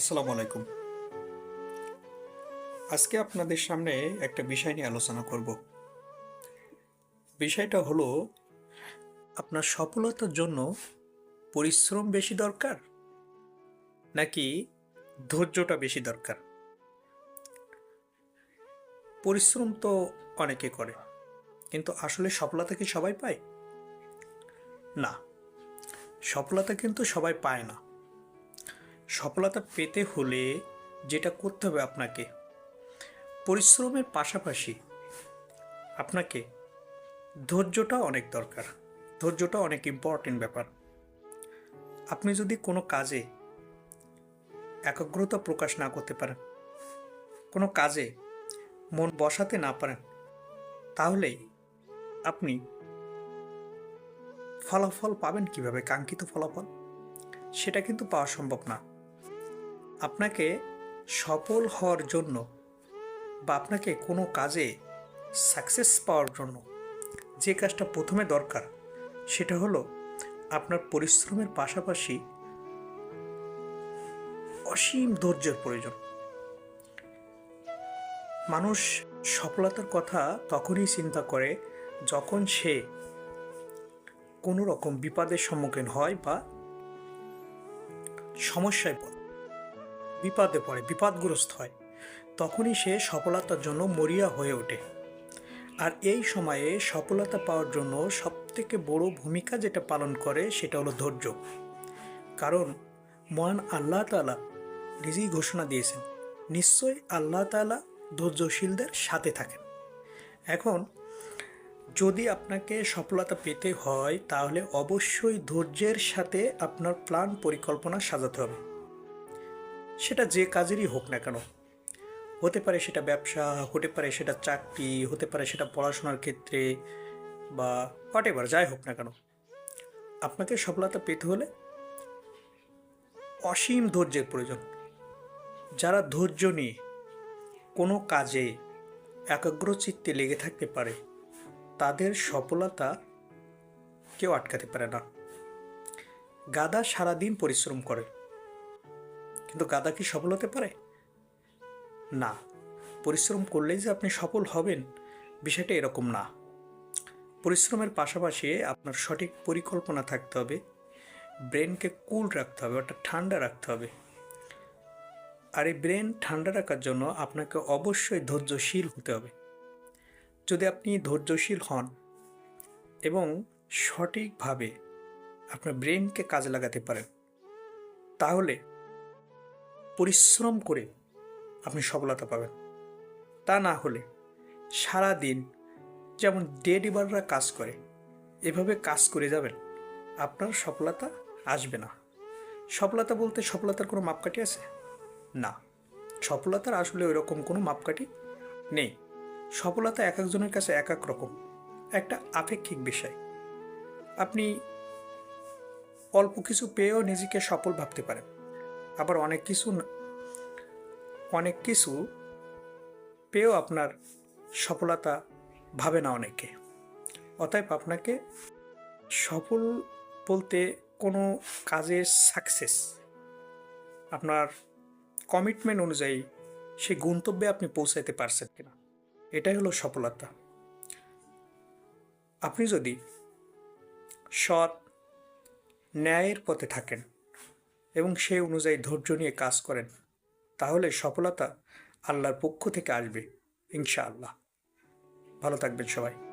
আসসালামু আলাইকুম। আজকে আপনাদের সামনে একটা বিষয় নিয়ে আলোচনা করব। বিষয়টা হলো, আপনার সফলতার জন্য পরিশ্রম বেশি দরকার নাকি ধৈর্যটা বেশি দরকার? পরিশ্রম তো অনেকে করে, কিন্তু আসলে সফলতা কি সবাই পায়? না, সফলতা কিন্তু সবাই পায় না। সফলতা পেতে হলে যেটা করতে হবে আপনাকে, পরিশ্রমের পাশাপাশি আপনাকে ধৈর্যটা অনেক দরকার। ধৈর্যটা অনেক ইম্পর্টেন্ট ব্যাপার। আপনি যদি কোনো কাজে একাগ্রতা প্রকাশ না করতে পারেন, কোনো কাজে মন বসাতে না পারেন, তাহলে আপনি ফলাফল পাবেন কীভাবে? কাঙ্ক্ষিত ফলাফল? সেটা কিন্তু পাওয়া সম্ভব না। আপনাকে সফল হওয়ার জন্য বা আপনাকে কোনো কাজে সাকসেস পাওয়ার জন্য যে কাজটা প্রথমে দরকার, সেটা হলো আপনার পরিশ্রমের পাশাপাশি অসীম ধৈর্যের প্রয়োজন। মানুষ সফলতার কথা তখনই চিন্তা করে যখন সে কোনো রকম বিপদের সম্মুখীন হয় বা সমস্যায় পড়ে। বিপদে পড়ে, বিপদগ্রস্ত হয়। তখনই সে সফলতার জন্য মরিয়া হয়ে ওঠে। আর এই সময়ে সফলতা পাওয়ার জন্য সবথেকে বড় ভূমিকা যেটা পালন করে সেটা হলো ধৈর্য। কারণ মহান আল্লাহ তালা নিজেই ঘোষণা দিয়েছেন, নিশ্চয়ই আল্লাহ তালা ধৈর্যশীলদের সাথে থাকেন। এখন যদি আপনাকে সফলতা পেতে হয়, তাহলে অবশ্যই ধৈর্যের সাথে আপনার প্ল্যান পরিকল্পনা সাজাতে হবে। সেটা যে কাজেরই হোক না কেন, হতে পারে সেটা ব্যবসা, হতে পারে সেটা চাকরি, হতে পারে সেটা পড়াশোনার ক্ষেত্রে বা হোয়াট এভার যাই হোক না কেন। আপনাকে সফলতা পেতে হলে অসীম ধৈর্যের প্রয়োজন। যারা ধৈর্য নিয়ে কোনো কাজে একাগ্রচিত্তে লেগে থাকতে পারে, তাদের সফলতা কেউ আটকাতে পারে না। গাদা সারাদিন পরিশ্রম করে। কিন্তু গাদা কি সফল হতে পারে? না, পরিশ্রম করলেই যে আপনি সফল হবেন বিষয়টা এরকম না। পরিশ্রমের পাশাপাশি আপনার সঠিক পরিকল্পনা থাকতে হবে, ব্রেনকে কুল রাখতে হবে, অর্থাৎ ঠান্ডা রাখতে হবে। আর এই ব্রেন ঠান্ডা রাখার জন্য আপনাকে অবশ্যই ধৈর্যশীল হতে হবে। যদি আপনি ধৈর্যশীল হন এবং সঠিকভাবে আপনার ব্রেনকে কাজে লাগাতে পারেন, তাহলে পরিশ্রম করে আপনি সফলতা পাবেন। তা না হলে সারা দিন যেমন ডে ডিবাররা কাজ করে, এভাবে কাজ করে যাবেন, আপনার সফলতা আসবে না। সফলতা বলতে সফলতার কোনো মাপকাঠি আছে? না। সফলতার আসলে ওই রকম কোনো মাপকাঠি নেই। সফলতা এক একজনের কাছে এক এক রকম, একটা আপেক্ষিক বিষয়। আপনি অল্প কিছু পেয়েও নিজেকে সফল ভাবতে পারেন। আবার অনেক কিছু অনেক কিছু পেয়েও আপনার সফলতা ভাবে না অনেকে। অতএব আপনাকে সফল বলতে কোনো কাজের সাকসেস আপনার কমিটমেন্ট অনুযায়ী সেই গন্তব্যে আপনি পৌঁছাইতে পারছেন কিনা, এটাই হলো সফলতা। আপনি যদি সৎ ন্যায়ের পথে থাকেন এবং সে অনুযায়ী ধৈর্য নিয়ে কাজ করেন। তাহলে সফলতা আল্লাহর পক্ষ থেকে আসবে, ইনশাআল্লাহ। ভালো থাকবেন সবাই।